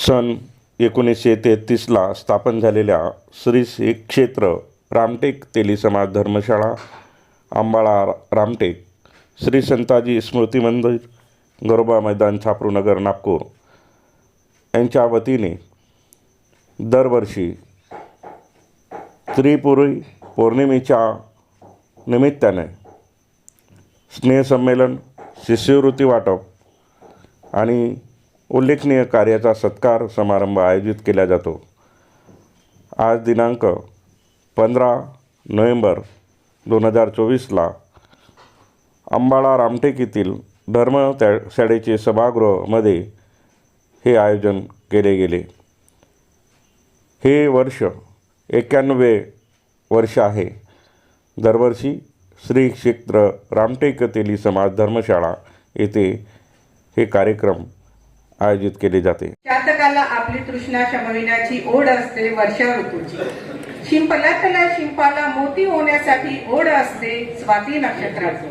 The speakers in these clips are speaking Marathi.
सन एकोणीसशे तेहतीसला स्थापन झालेल्या श्री श्री क्षेत्र रामटेक तेली समाज धर्मशाळा आंबाळा रामटेक श्री संताजी स्मृती मंदिर गरोबा मैदान छापरूनगर नागपूर यांच्या वतीने दरवर्षी त्रिपुरी पौर्णिमेच्या निमित्ताने स्नेहसंमेलन शिष्यवृत्ती वाटप आणि उल्लेखनीय कार्याचा सत्कार समारंभ आयोजित केला जातो. आज दिनांक पंधरा नोव्हेंबर दोन हजार चोवीसला अंबाळा रामटेक येथील धर्म त्या शाळेचे सभागृहमध्ये हे आयोजन केले गेले. हे वर्ष एक्याण्णवे वर्ष आहे. दरवर्षी श्री क्षेत्र रामटेक तेली समाज धर्मशाळा येथे हे कार्यक्रम आयोजित केले जाते. चातकाला आपली तृष्णा शमविण्याची ओढ असते वर्षा ऋतूची. शिंपल्यातल्या शिंपाला मोती होण्यासाठी ओढ असते स्वाती नक्षत्राची.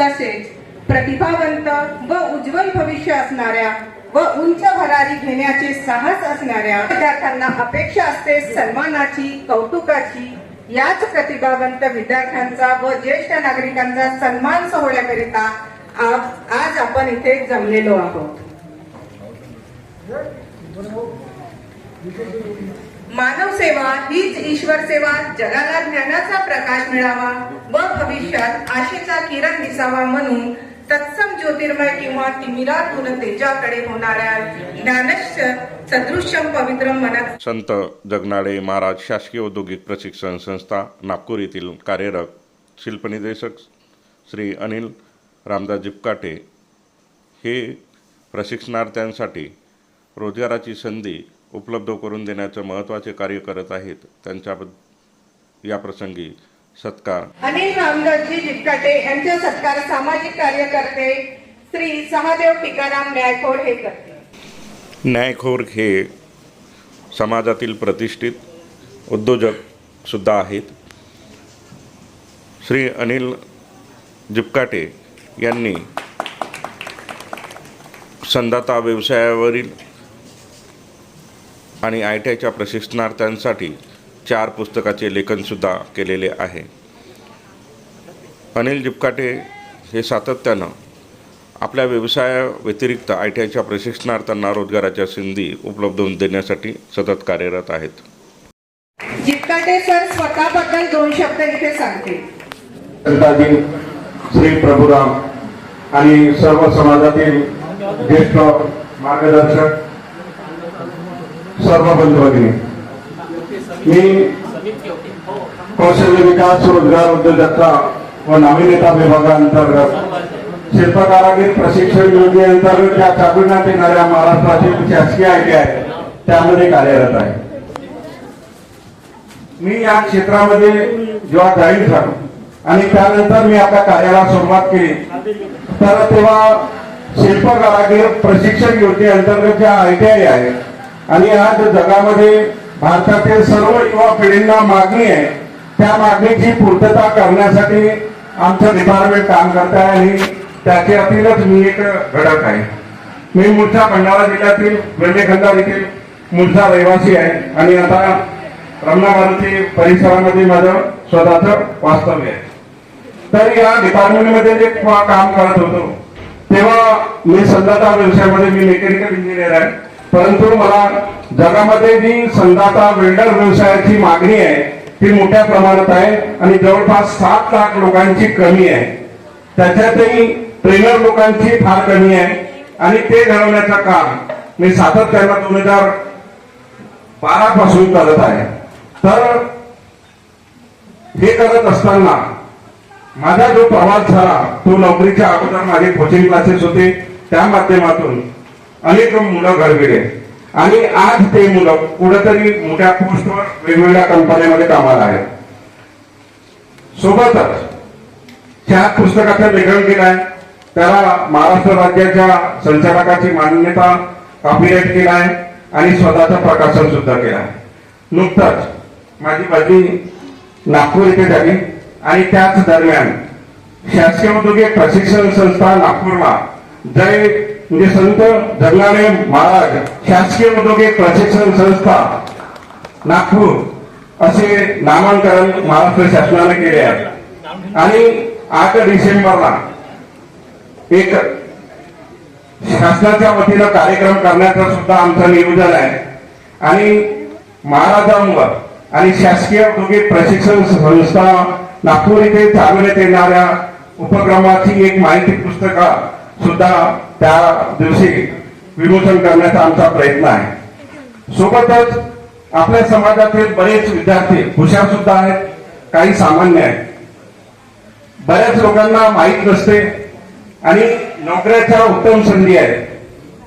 तसेच प्रतिभावंत व उज्ज्वल भविष्य असणाऱ्या व उंच भरारी घेण्याचे साहस असणाऱ्या विद्यार्थ्यांना अपेक्षा असते सन्मानाची कौतुकाची. याच प्रतिभावंत विद्यार्थ्यांचा व ज्येष्ठ नागरिकांचा सन्मान सोहळ्याकरिता आज आज आपण इथे जमलेलो आहोत. मानव सेवा हीच ईश्वर सेवा जगाला ज्ञानाचा प्रकाश मिळावा व भविष्यात आशेचा किरण दिसावा म्हणून तत्सम ज्योतिर्मय किंवा तिमिरातून तेजाकडे होणाऱ्या ज्ञानश्च सदृश्यम पवित्र मनात संत जगनाडे महाराज शासकीय औद्योगिक प्रशिक्षण संस्था नागपूर येथील कार्यरत शिल्पनिदेशक श्री अनिल रामदास जिपकाटे हे प्रशिक्षणार्थ्यांसाठी रोजगाराची संधी उपलब्ध करून देण्याचं महत्त्वाचे कार्य करत आहेत. त्यांच्याबद्द या प्रसंगी सत्कार. अनिल रामदासजी जिटकाटे यांचे सत्कार सामाजिक कार्यकर्ते श्री सहदेव टिकाराम न्यायखोड हे करते न्यायखोर हे समाजातील प्रतिष्ठित उद्योजकसुद्धा आहेत. श्री अनिल जिपकाटे यांनी संदाता व्यवसायावरील आणि आय टी आयच्या प्रशिक्षणार्थ्यांसाठी चार पुस्तकाचे लेखनसुद्धा केलेले आहे. अनिल जिपकाटे हे सातत्यानं आपल्या व्यवसायाव्यतिरिक्त आय टी आयच्या प्रशिक्षणार्थ्यांना रोजगाराच्या संधी उपलब्ध होऊन देण्यासाठी सतत कार्यरत आहेत. जिटकाटे सर स्वतःबद्दल दोन शब्द इथे सांगतील श्री प्रभुराम आणि सर्व समाजातील ज्येष्ठ मार्गदर्शक सर्व बंधू भगिनी. मी कौशल्य विकास रोजगार उद्योजकता व नाविन्यता विभागाअंतर्गत शिल्पकारागीर प्रशिक्षण योजनेअंतर्गत ज्या चालविण्यात येणाऱ्या महाराष्ट्रातील शासकीय आयटी आहे त्यामध्ये कार्यरत आहे. मी या क्षेत्रामध्ये जेव्हा जॉईन झालो आणि त्यानंतर मी आपल्या कार्याला सुरुवात केली तर तेव्हा शिल्पकारागीर प्रशिक्षण योजनेअंतर्गत ज्या आय टी आय आहे आणि आज जगामध्ये भारतातील सर्व युवा पिढींना मागणी आहे. त्या मागणीची पूर्तता करण्यासाठी आमचं डिपार्टमेंट काम करत आहे आणि त्याच्यातीलच मी एक घटक आहे. मी मूळचा भंडारा जिल्ह्यातील वेल्लेखंडार येथील मूळचा रहिवासी आहे आणि आता रमणा मारुती परिसरामध्ये माझं स्वतःचं वास्तव्य आहे. तर या डिपार्टमेंटमध्ये जे काम करत होतो तेव्हा मी संदाता व्यवसायामध्ये मी मेकॅनिकल इंजिनियर आहे. परंतु मला जगामध्ये जी संघाचा वेल्डर व्यवसायाची मागणी आहे. ती मोठ्या प्रमाणात आहे आणि जवळपास सात लाख लोकांची कमी आहे. त्याच्यातही ट्रेनर लोकांची फार कमी आहे. आणि ते घडवण्याचं काम मी सातत्यानं दोन हजार बारा पासून करत आहे. तर हे करत असताना माझा जो प्रवास झाला तो नोकरीच्या अगोदर माझे कोचिंग क्लासेस होते. त्या माध्यमातून अनेक मुलं घडविले आणि आज ते मुलं कुठेतरी मोठ्या पोस्टवर वेगवेगळ्या कंपन्यांमध्ये कामाला आहेत. सोबतच त्या पुस्तकाचं लेखन केलं आहे त्याला महाराष्ट्र राज्याच्या संचालकाची मान्यता कॉपीराईट केला आहे आणि स्वतःचं प्रकाशन सुद्धा केलं आहे नुकतंच माझी बदली नागपूर इथे झाली. आणि त्याच दरम्यान शासकीय उद्योगिक प्रशिक्षण संस्था नागपूरला जय म्हणजे संत जगनाने महाराज शासकीय औद्योगिक प्रशिक्षण संस्था नागपूर असे नामांकन महाराष्ट्र शासनाने केले आहे. आणि आठ डिसेंबरला एक शासनाच्या वतीनं कार्यक्रम करण्याचं सुद्धा आमचं नियोजन आहे. आणि महाराजांवर आणि शासकीय औद्योगिक प्रशिक्षण संस्था नागपूर इथे चालवण्यात येणाऱ्या उपक्रमाची एक माहिती पुस्तका सुद्धा त्या दिवशी विमोचन करण्याचा आमचा प्रयत्न आहे. सोबतच आपल्या समाजातील बरेच विद्यार्थी हुशार सुद्धा आहेत काही सामान्य आहेत. बऱ्याच लोकांना माहीत नसते आणि नोकऱ्याच्या उत्तम संधी आहेत.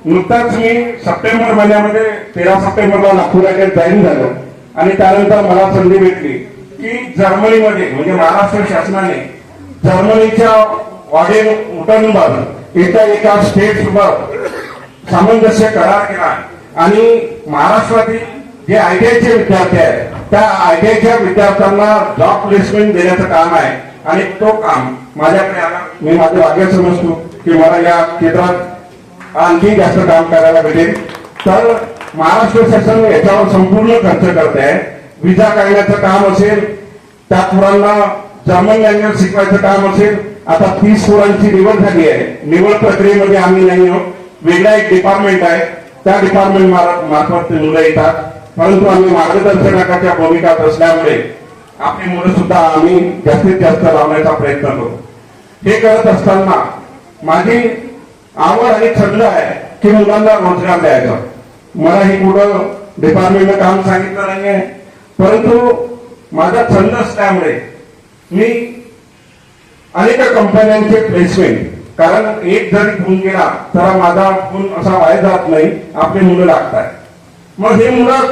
नुकताच मी सप्टेंबर महिन्यामध्ये तेरा सप्टेंबरला नागपुराकडे जॉईन झालो आणि त्यानंतर मला संधी भेटली की जर्मनीमध्ये म्हणजे महाराष्ट्र शासनाने जर्मनीच्या वाडेन उटनबाजू इथं एका स्टेट सोबत सामंजस्य करार केला. आणि महाराष्ट्रातील जे आयटीआयचे विद्यार्थी आहेत त्या आयटीआयच्या विद्यार्थ्यांना जॉब प्लेसमेंट देण्याचं काम आहे. आणि तो काम माझ्याकडे आला. मी माझं भाग्य समजतो की मला या क्षेत्रात आणखी जास्त काम करायला भेटेल. तर महाराष्ट्र शासन याच्यावर संपूर्ण खर्च करत आहे. विजा काढण्याचं काम असेल त्या पोरांना जर्मन लँग्वेज शिकवायचं काम असेल आता तीस पोरांची निवड झाली आहे. निवड प्रक्रियेमध्ये आम्ही नाही आहोत. वेगळा एक डिपार्टमेंट आहे. त्या डिपार्टमेंट मार्फत ते मुलं येतात. परंतु आम्ही मार्गदर्शकाच्या भूमिकात असल्यामुळे आपली मुलं सुद्धा आम्ही जास्तीत जास्त लावण्याचा प्रयत्न करतो हे करत असताना माझी आवड आणि छंद आहे की मुलांना रोजगार द्यायचा. मला ही कुठं डिपार्टमेंटनं काम सांगितलं नाहीये. परंतु माझा छंद असल्यामुळे मी अनेक कंपन्यांचे प्लेसमेंट कारण एक जरी गुण गेला तर माझा गुण असा वाया जात नाही आपली मुलं लागतात मग हे मुलं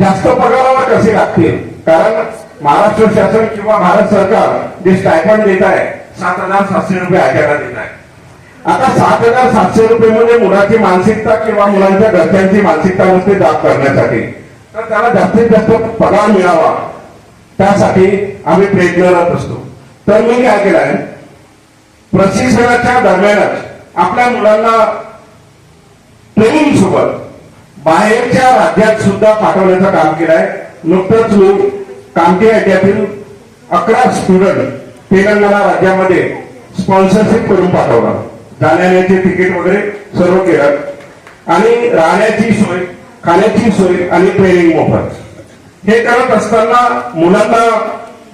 जास्त पगारावर कसे लागतील? कारण महाराष्ट्र शासन किंवा भारत सरकार जे स्टायफंड देत आहे सात हजार सातशे रुपये आठवडा देत आहे आता सात हजार सातशे रुपये म्हणजे मुलाची मानसिकता किंवा मुलांच्या घरच्यांची मानसिकता नुसते दाब करण्यासाठी. तर त्याला जास्तीत जास्त पगार मिळावा. त्यासाठी आम्ही प्रयत्नरत असतो. तर मी काय केलंय? प्रशिक्षणाच्या दरम्यानच आपल्या मुलांना ट्रेनिंग सोबत बाहेरच्या राज्यात सुद्धा पाठवण्याचं काम केलंय. नुकतंच मी कामठी राज्यातील अकरा स्टुडंट तेलंगणा राज्यामध्ये स्पॉन्सरशिप करून पाठवलं. जाण्याचे तिकीट वगैरे सर्व केलं. आणि राहण्याची सोय खाण्याची सोय आणि ट्रेनिंग मोफत. हे करत असताना मुलांना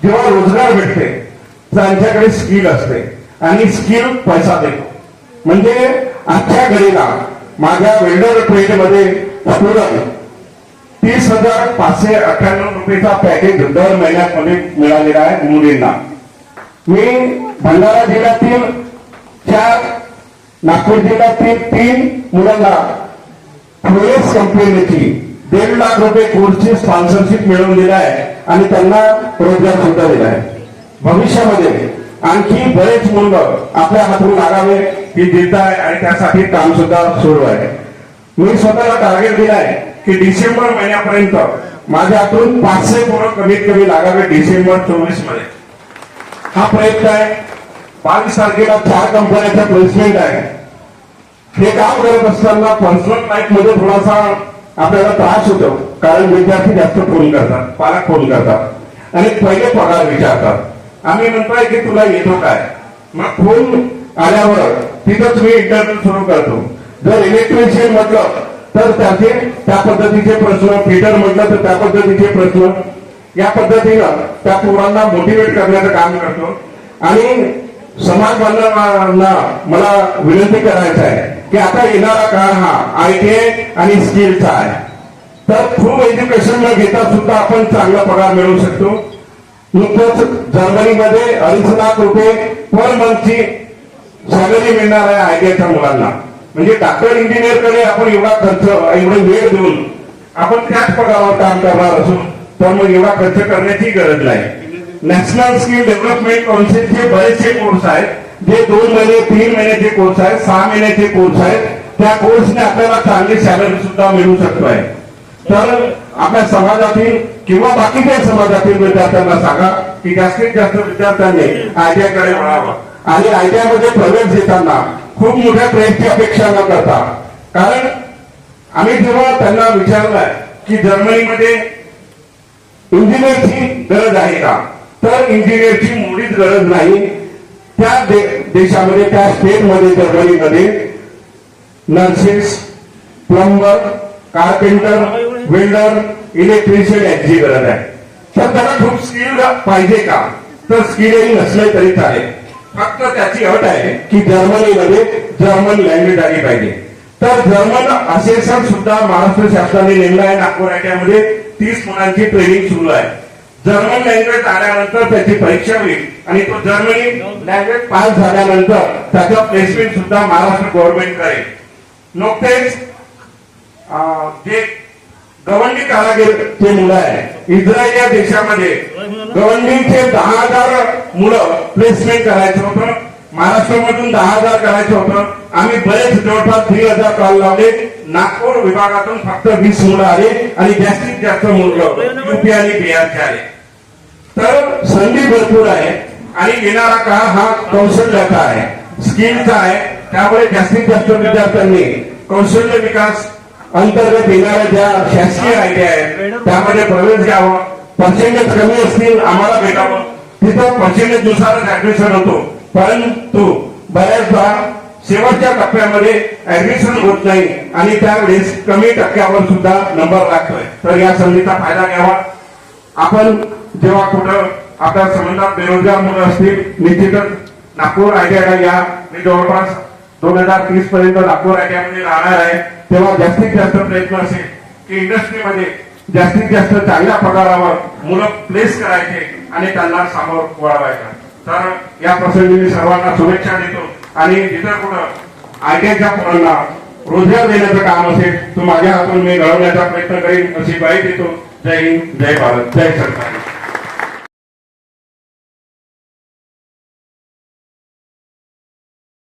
जेव्हा रोजगार भेटते त्यांच्याकडे स्किल असते आणि स्किल पैसा देतो. म्हणजे आजच्या घडीला माझ्या वेल्डर ट्रेडमध्ये स्टुडंट तीस हजार पाचशे अठ्ठ्याण्णव रुपयेचा पॅकेज दर महिन्यामध्ये मिळालेला आहे मुलींना. मी भंडारा जिल्ह्यातील चार नागपूर जिल्ह्यातील तीन मुलांना फ्लोएस कंपनीची दीड लाख रुपये कोर्सची स्पॉन्सरशिप मिळवून दिला आहे आणि त्यांना रोजगार सुद्धा दिला आहे भविष्यामध्ये आणखी बरेच मुलं आपल्या हातून लागावे ही देत आहे आणि त्यासाठी काम सुद्धा सुरू आहे. मी स्वतःला टार्गेट दिलाय की डिसेंबर महिन्यापर्यंत माझ्या हातून पाचशे पोरं कमीत कमी लागावे डिसेंबर चोवीसमध्ये हा प्रयत्न आहे. बावीस तारखेला चार कंपन्यांचा प्लेसमेंट आहे. हे काम करत असताना पर्सनल लाईफमध्ये थोडासा आपल्याला त्रास होतो. कारण विद्यार्थी जास्त फोन करतात पालक फोन करतात. आणि पहिले पगार विचारतात. आम्ही म्हणतोय की तुला येतो काय? मग फोन आल्यावर तिथंच मी इंटरव्ह्यू सुरू करतो. जर इलेक्ट्रिशियन म्हटलं तर त्याचे त्या पद्धतीचे प्रश्न फिटर म्हटलं तर त्या पद्धतीचे प्रश्न. या पद्धतीनं त्या पोरांना मोटिवेट करण्याचं काम करतो. आणि समाज बांधवांना मला विनंती करायचं आहे की आता येणारा काळ हा आय टी आय आणि स्किलचा आहे. तर थ्रू एज्युकेशन न घेता सुद्धा आपण चांगला पगार मिळवू शकतो. नुकतंच जर्मनीमध्ये अडीच लाख रुपये पर मंथची सॅलरी मिळणार आहे आयटीआयच्या मुलांना. म्हणजे डॉक्टर इंजिनियरकडे आपण एवढा खर्च एवढे वेळ देऊन आपण त्याच पगारावर काम करणार असून त्यामुळे एवढा खर्च करण्याची गरज नाही. नॅशनल स्किल डेव्हलपमेंट काउन्सिलचे बरेचसे कोर्स आहेत. जे दोन महिने तीन महिन्याचे कोर्स आहेत सहा महिन्याचे कोर्स आहेत. त्या कोर्सने आपल्याला चांगली सॅलरी सुद्धा मिळू शकतो आहे. तर आपल्या समाजातील किंवा बाकीच्या समाजातील विद्यार्थ्यांना सांगा की जास्तीत जास्त विद्यार्थ्यांनी आयडियाकडे वळावं. आणि आयटीआयमध्ये प्रवेश देताना खूप मोठ्या प्रयत्न अपेक्षा न करता. कारण आम्ही जेव्हा त्यांना विचारलंय की जर्मनीमध्ये इंजिनियरची गरज आहे का तर इंजिनियरची मुळीच गरज नाही. त्या दे- देशामध्ये त्या स्टेटमध्ये जर्मनीमध्ये nurses plumber carpenter welder electrician यांची गरज आहे. तर त्याला खूप स्किल पाहिजे का? तर स्किलही नसले तरी चालेल. फक्त त्याची अट आहे की जर्मनीमध्ये जर्मन लँग्वेज आली पाहिजे. तर जर्मन असेसन सुद्धा महाराष्ट्र शासनाने नेमला आहे. नागपूर राज्यामध्ये तीस मुलांची ट्रेनिंग सुरू आहे. जर्मन लँग्वेज आल्यानंतर त्याची परीक्षा होईल. आणि तो जर्मनी लँग्वेज पास झाल्यानंतर त्याचं प्लेसमेंट सुद्धा महाराष्ट्र गव्हर्नमेंट करेल. नुकतेच जे गवंडी कारागीर ते मुलं आहे. इस्रायल या देशामध्ये गवंडीचे दहा हजार मुलं प्लेसमेंट करायचं होतं. महाराष्ट्रामधून दहा हजार करायचं होतं. आम्ही बरेच जवळपास दीड हजार कॉल लावले. नागपूर विभागातून फक्त वीस मुलं आले आणि जास्तीत जास्त मुलं युपी आणि बिहारचे आले. तर संधी भरपूर आहे आणि येणारा काळ हा कौशल्याचा आहे. स्किलचा आहे. त्यामुळे जास्तीत जास्त विद्यार्थ्यांनी कौशल्य विकास अंतर्गत येणाऱ्या ज्या शासकीय आयडिया आहेत त्यामध्ये प्रवेश घ्यावा. पर्सेंटेज कमी असतील आम्हाला भेटावं. तिथं पर्सेंटेज नुसारच ऍडमिशन होतो. परंतु बऱ्याचदा शेवटच्या टप्प्यामध्ये ऍडमिशन होत नाही आणि त्यावेळेस कमी टक्क्यावर सुद्धा नंबर लागतोय. तर या संधीचा फायदा घ्यावा. आपण जेव्हा कुठं आपल्या संबंधात बेरोजगार मुलं असतील निश्चितच नागपूर आयटीआयला या मी जवळपास दोन हजार तीस पर्यंत नागपूर आयटीआय राहणार आहे. तेव्हा जास्तीत जास्त प्रयत्न असेल की इंडस्ट्रीमध्ये जास्तीत जास्त चांगल्या पगारावर मुलं प्लेस करायचे आणि त्यांना समोर वळवायचा. तर या प्रसंगी मी सर्वांना शुभेच्छा देतो. आणि जिथं कुठं आयटीआयच्या पोरांना रोजगार देण्याचं काम असेल तो माझ्या हातून मी घडवण्याचा प्रयत्न करीन अशी ग्वाही देतो. जय हिंद जय भारत जय सरकार.